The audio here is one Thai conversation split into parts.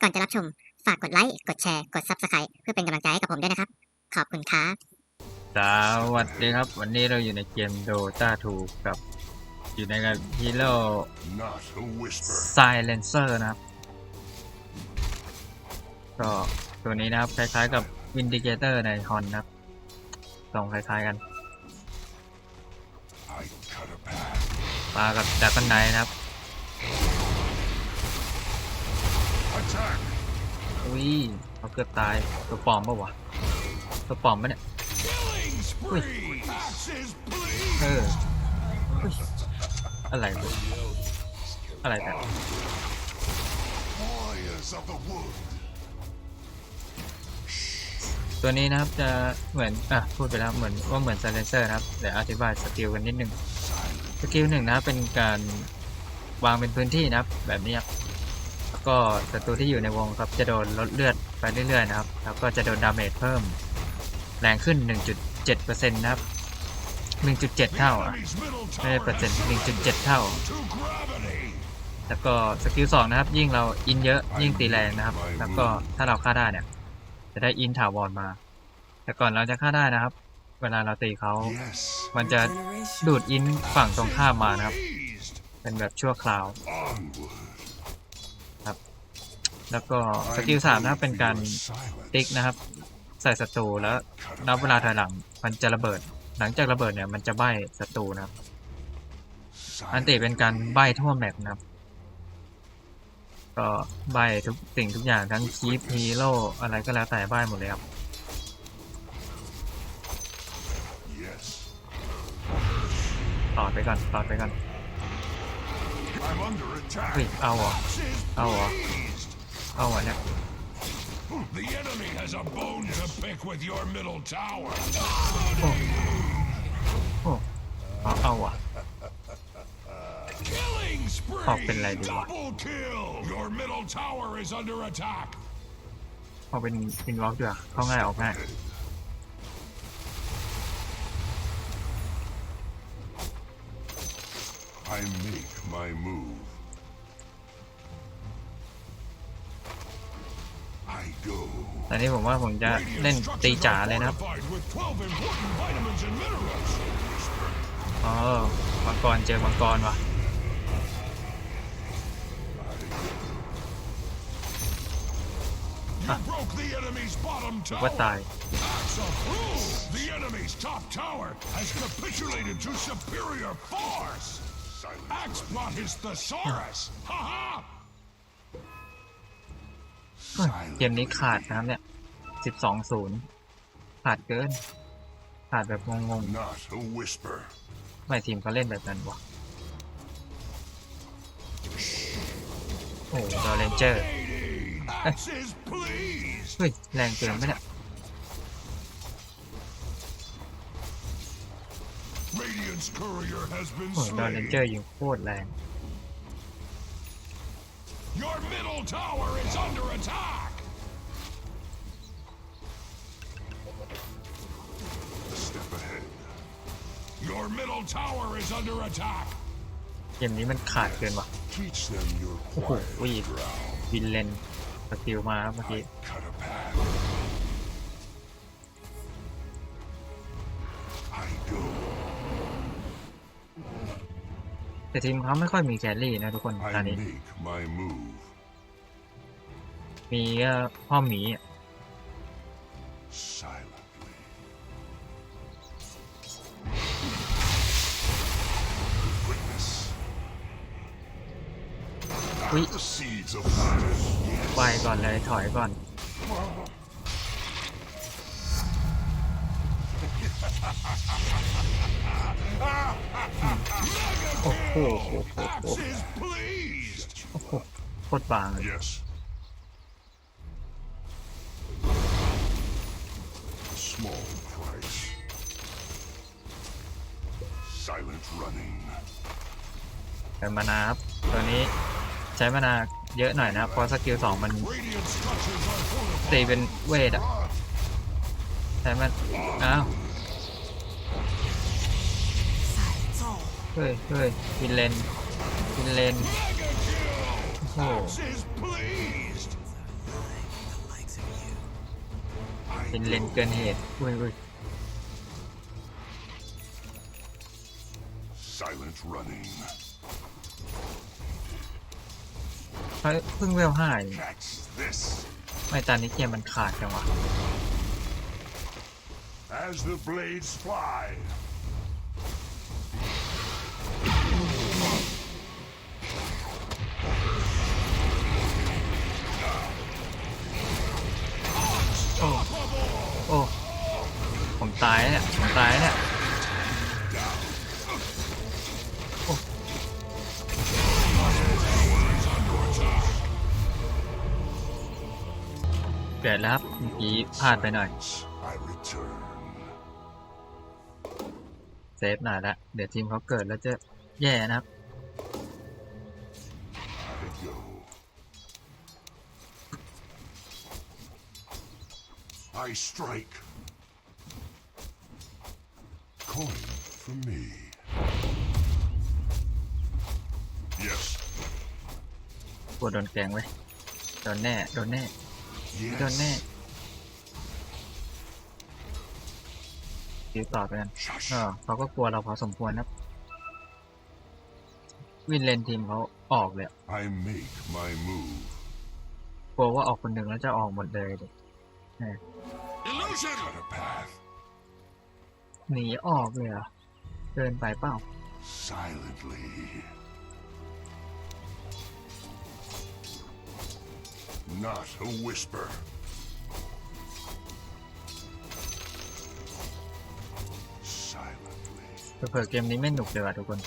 ก่อนจะรับชม ฝากกดไลค์ กดแชร์ กด Subscribe เพื่อเป็นกำลังใจให้กับผมด้วยนะครับ ขอบคุณครับ สวัสดีครับ วันนี้เราอยู่ในเกม Dota 2กับ อยู่ในกับ Hero Not a whisper. Silencer นะครับ ก็ตัวนี้นะครับ คล้ายๆกับ Vindicator ในฮอนนะครับตรงคล้ายๆกัน I cut a path. มากับดักกันไนนะครับ อุ้ยเขาเกือบตายตัวปลอมปะวะตัวปลอมปะเนี่ย Killing spree. Axes, please. เอออุ๊ยอะไรเนี่ยอะไรกัน Warriors of the wood. ตัวนี้นะครับจะเหมือนอะพูดไปแล้วเหมือนว่าเหมือน Silencer นะครับเดี๋ยวอธิบายสกิลกันนิดนึงสกิลหนึ่งนะครับเป็นการวางเป็นพื้นที่นะครับแบบนี้ครับแล้ว ก็ศัตรูที่อยู่ในวงครับจะโดนลดเลือดไปเรื่อยๆนะครับ แล้วก็จะโดนดาเมจเพิ่มแรงขึ้น 1.7%นะครับ 1.7 เท่าอะ Enemy's middle ไม่ได้ tower เปอร์เซ็นต์ 1.7 เท่า แล้วก็สกิลสองนะครับ ยิ่งเราอินเยอะยิ่งตีแรงนะครับ แล้วก็ถ้าเราฆ่าได้เนี่ย จะได้อินถาวรมา แต่ก่อนเราจะฆ่าได้นะครับ เวลาเราตีเขา มันจะดูดอินฝั่งตรงข้ามมานะครับ เป็นแบบชั่วคราว Onward. แล้วก็สกิลสามนะครับเป็นการ Silence. ติ๊กนะครับ ใส่ศัตรูแล้วนับเวลาถอยหลัง มันจะระเบิด หลังจากระเบิดเนี่ยมันจะใบ้ศัตรูนะครับ อันติเป็นการใบ้ทั่วแมปนะครับ ก็ใบ้ทุกสิ่งทุกอย่างทั้งคีปฮีโร่อะไรก็แล้วแต่ใบ้หมดเลยครับ Yes. ต่อไปก่อนต่อไปก่อน I'm under attack. เฮ้ยเอาเหรอ Axes, Oh, well. pleased. เอาเหรอ เนี่ย The enemy has a bone to pick with your middle tower. โอ้โอ้เอาเอาเหรอ Killing ออกเป็น spree. ไรดีวะ Double kill. Your middle tower is under attack. เอาเป็นอินวอล์กดีกว่าเข้าง่ายออกง่าย ตอนนี้ผมว่าผมจะเล่น Radiant ตี structures จ๋า are เลยนะครับ fortified with 12 important vitamins and minerals. อ๋อมังกรเจอมังกรว่ะ You broke the enemy's bottom ว่า tower. ตาย That's a proof. The enemy's top tower has capitulated to superior force. Axplot is thesaurus. Ha ha. เฮ้ยเกมนี้ขาดนะครับเนี่ยสิบสองศูนย์ขาดเกิน ขาดแบบงง Not a whisper. ๆไม่ทีมเขาเล่นแบบนั้นวะโอ้โหดอเรนเจอร์ Axes, please. เฮ้ย แรงเกินไหมเนี่ย Radiant's courier has been โอ้โหดอเรนเจอ slain. ร์ยิงโคตรแรง Your middle tower is under attack. Step ahead. Your middle tower is under attack. เกมนี้มันขาดเกินว่ะ Teach them your โอ้โห quiet growl. วินเลนสกิลมาครับเมื่อกี้ Cut แต่ทีมเขาไม่ค่อยมีแครี่นะทุกคนตอน I นี้ make my move. มีก็พ่อหมีอะ Silently. Witness. อุ้ย The seeds of battle. ไปก่อนเลยถอยก่อนโอ้โห Axes, pleased. โอ้โหโคตรบางเลย Yes. Small price. Silent running. แต่มานาครับตัวนี้ใช้มานาเยอะหน่อยนะครับเพราะสกิลสองมัน Radiant structures are fortified. ตีเป็นเวทอะใช้มันอ้าว เฮ้ยเฮ้ยวินเลนวินเลนโอ้โหเป็นเลนเกินเหตุเฮ้ยเฮ้ยพึ่งเวลห้าเไม่ตอนนี้เกมมันขาดจังวะ As the blades fly, ผมตายเนี่ยผมตายเนี่ยเกิดแล้วครับเมื่อกี้พลาดไปหน่อยเซฟหน่อยละเดี๋ยวทีมเขาเกิดแล้วจะแย่นะครับ I go. I strike. Coin for me. Yes. กลัวโดนแกงไว้ยโดนแน่ โดนแน่ โดนแน่ Yes. คิวต่อไปกัน Shush. ก็เขาก็กลัวเราพอสมควรนะครับ วินเลนทีมเขาออกเลยอะ I make my move. กลัวว่าออกคนหนึ่งแล้วจะออกหมดเลยดิ Illusion. Cut a path หนีออกเลยเหรอเดินไปเปล่า silently. Not a whisper. Silently. เผื่อๆเกมนี้ไม่หนุกเลยว่ะทุกคน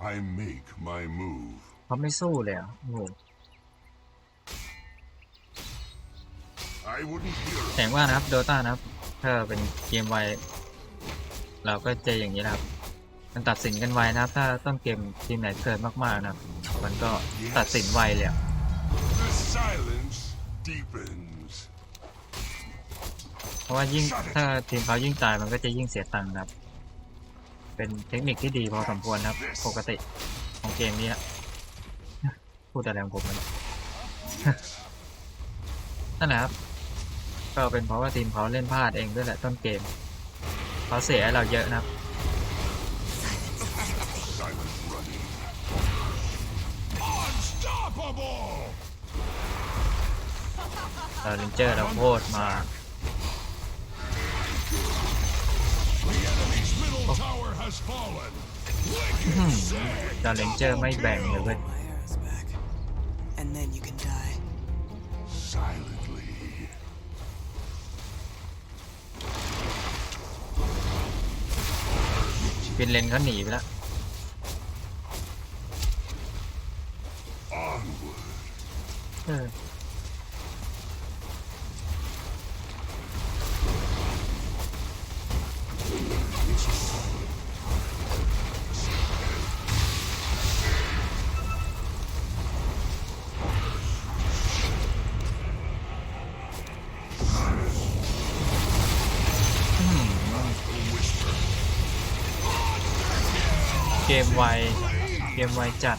I make my move. เขาไม่สู้เลยเหรอะโอ้โห I wouldn't hear แข็งว่านะครับโดตานะครับ ถ้าเป็นเกมไวเราก็เจออย่างนี้นะครับ มันตัดสินกันไวนะครับ ถ้าต้นเกมทีมไหนเกิดมากๆนะครับ มันก็ตัดสินไวเลยอะ The silence deepens. เพราะว่ายิ่งถ้าทีมเขายิ่งตายมันก็จะยิ่งเสียตังค์นะครับ เป็นเทคนิคที่ดีพอสมควรนะครับ ปกติของเกมนี้นะพูดอะไรของผมมันนั่นแหละครับ ก็เป็นเพราะว่าทีมเขาเล่นพลาดเองด้วยแหละต้นเกมเขาเสียเราเยอะนะครับเราเลนเจอร์เราโคตรมา ดาวเลนเจอร์ไม่แบ่งเลยเว้ย My arrows back. And then you can die. Silently. ฟินเลนเขาหนีไปแล้ว Onward. เเกมไว เกมไวจัด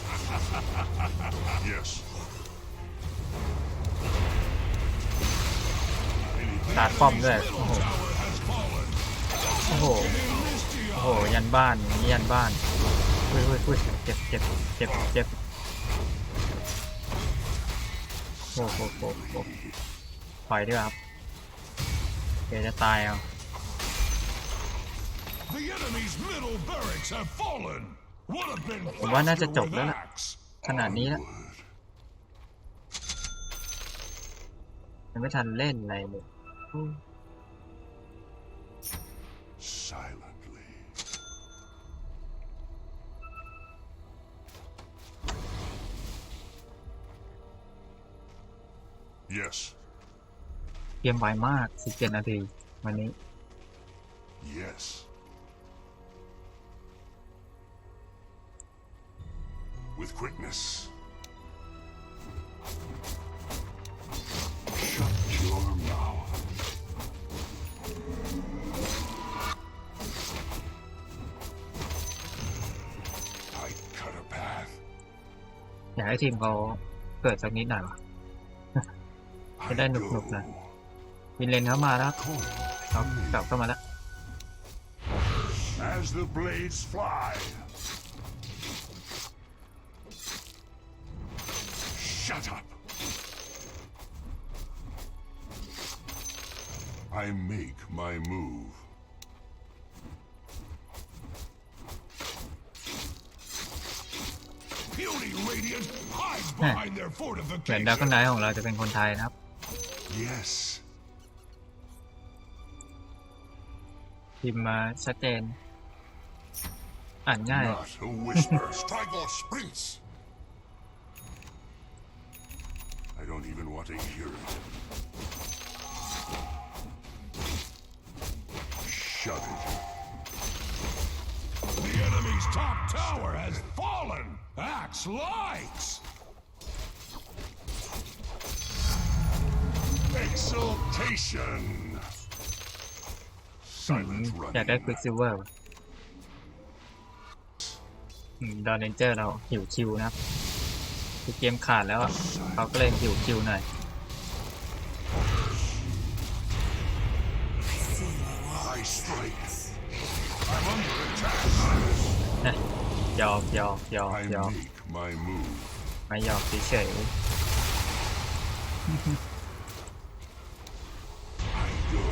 Yes. ตัดป้อมด้วย โอ้โห โอ้โห โอ้โห ยันบ้านอย่างนี้ยันบ้านเฮ้ยเฮ้ยเฮ้ยเจ็บเจ็บเจ็บเจ็บโอ้โหโอ้โหโอ้โหปล่อยดีกว่าครับเดี๋ยวจะตายเอา ผมว่าน่าจะ faster จบ with แล้วล่ะ axe. ขนาดนี้แล้ว Onward. ยังไม่ทันเล่นอะไรเลยอืม Silently. Yes. เกมไวมาก 17 นาที วันนี้ Yes. with quickness. อยากให้ทีมเขาเกิดสักนิดหน่อยวะจะได้หนุกๆหน่ยวินเลนเข้ามาแล้วเขาเกลับเข้ามาแล้ว I make my move. Puny Radiant hides behind their เหมือนดาว fortification. ก็ไนของเราจะเป็นคนไทยนะครับ Yes. พิมพ์มาชัดเจน อ่านง่าย Not a whisper. Strygor sprints. I don't even want to hear it. Shut it. The enemy's top tower has fallen. Axe lights. Exultation. อืม Silent อยากได้ running. ควิกซิลเวอร์ดอนเรนเจอร์เราหิวคิวนะครับคือเกมขาดแล้วอะเขาก็เลยหิวคิวหน่อย นะยอมยอมยอม I ยอม make my move. ไม่ยอมเฉย I go.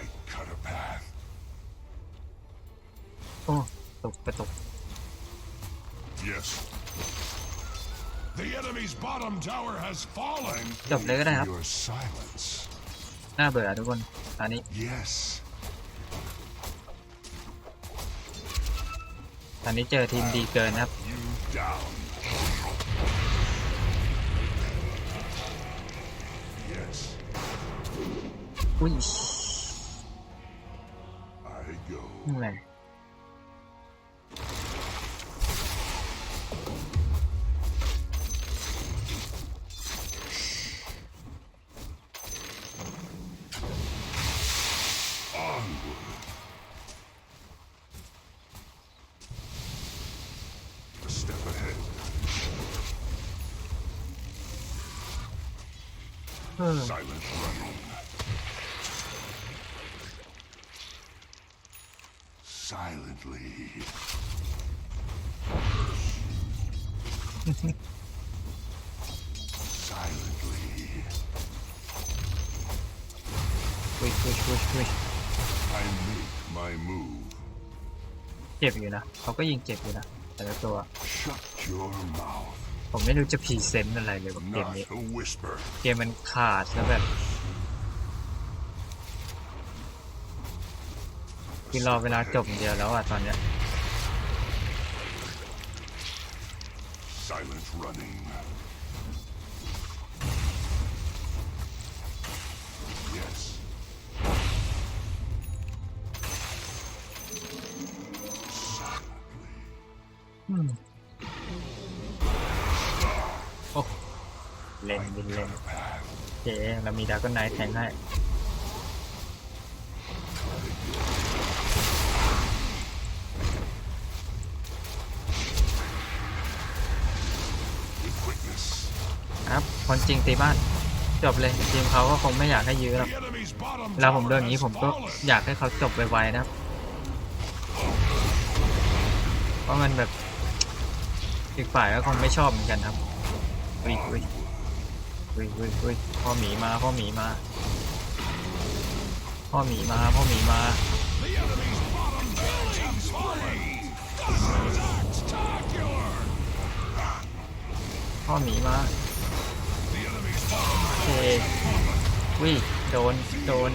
I cut a path. ๆโอ้ตกกระตก Yes. The enemy's bottom tower has fallen. จบเลยก็ได้ครับ Your silence. น่าเบื่อทุกคน ตอนนี้ Yes. ตอนนี้เจอทีมดีเกินนะครับ You down. Yes. อุ้ย I go. นี่แหละ เออ Silent running. Silently. Silently. อุ้ยอุ้ยอุ้ยอุ้ย I make my move. เจ็บอยู่นะเขาก็ยิงเจ็บอยู่นะ แต่ละตัว Shut your mouth. ผมไม่รู้จะพรีเซนต์อะไรเลยกับเกม Not นี้ a whisper. เกมมันขาดแล้วแบบคือรอเวลาจบอย่างเดียวแล้วอะตอนเนี้ย Silent running. Yes. Silently. อืม เล่น I บินเล่น cut a path. เจ๊เรามีดาร์กไนท์แทงให้ With quickness. ครับคนจริงตีบ้านจบเลยทีมเขาก็คงไม่อยากให้ยื้อหรอก The enemy's bottom เวลาผม tower โดนอย่างนี้ has ผมก็ fallen. อยากให้เขาจบไวๆนะครับเพราะมันแบบอีกฝ่ายก็คงไม่ชอบเหมือนกันครับอุ้ยอุ้ย เฮ้ยเฮ้ยเฮ้ยพ่อหมีมาพ่อหมีมา พ่อหมีมาพ่อหมีมา พ่อหมีมาโอเควิโดนโดน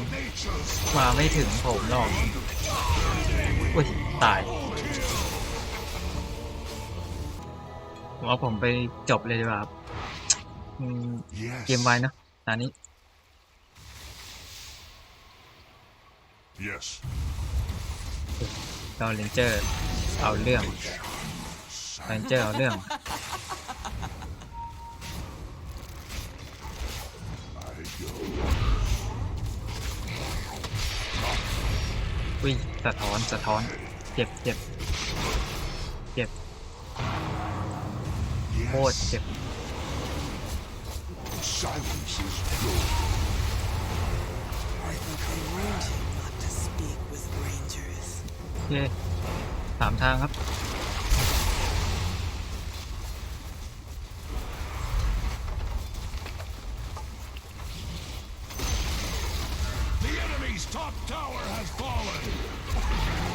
มาไม่ถึงผมหรอกอุ้ยตายว่าผมไปจบเลยดีกว่า เกมไวเนอะตอนนี้ Yes. เราเลนเจอร์เอาเรื่องเลนเจอร์เอาเรื่อง I go. อุ้ยสะท้อนสะท้อน เจ็บเจ็บเจ็บโคตร Yes, เจ็บ silence is good. I thought they warned you not to speak with rangers. โอเคสามทางครับ The enemy's top tower has fallen.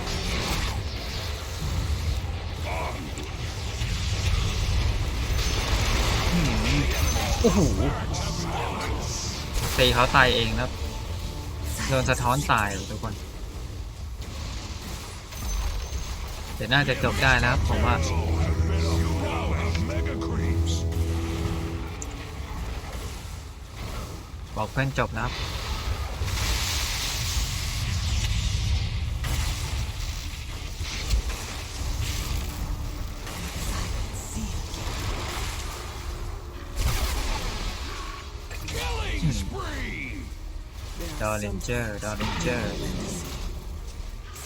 อ้โหตีเขาตายเองนะครับโดนสะท้อนตายทุกคนเดี๋ยวน่าจะจบได้แล้วครับผมว่าบอกเพื่อนจบนะครับ อ are เลน some เจอร์ดอเลนเจอร์ legacy,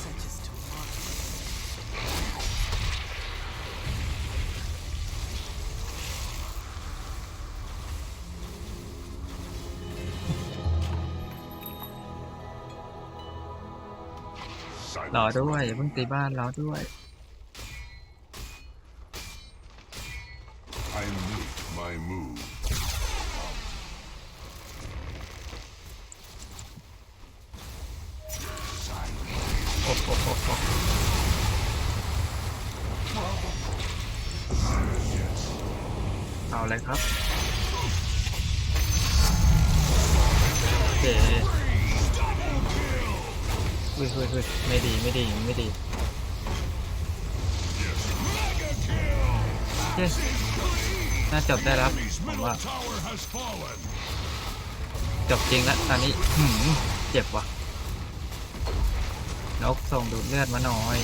such as tomorrow. Silence รอด้วยอย่าเพิ่งตีบ้านรอด้วย เย้น่าจบได้แล้วครับผมว่าจบจริงแล้วตอนนี้หืมเจ็บว่ะนกส่งดูดเลือดมาหน่อย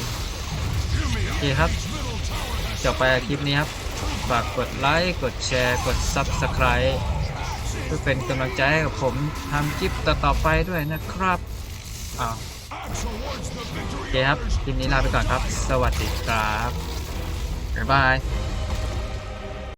โอเคครับจบไปคลิปนี้ครับ ฝากกดไลค์ กดแชร์ กด Subscribe เพื่อเป็นกำลังใจให้กับผมทำคลิปต่อๆไปด้วยนะครับอ้าวโอเคครับคลิปนี้ลาไปก่อนครับ สวัสดีครับ บ๊ายบาย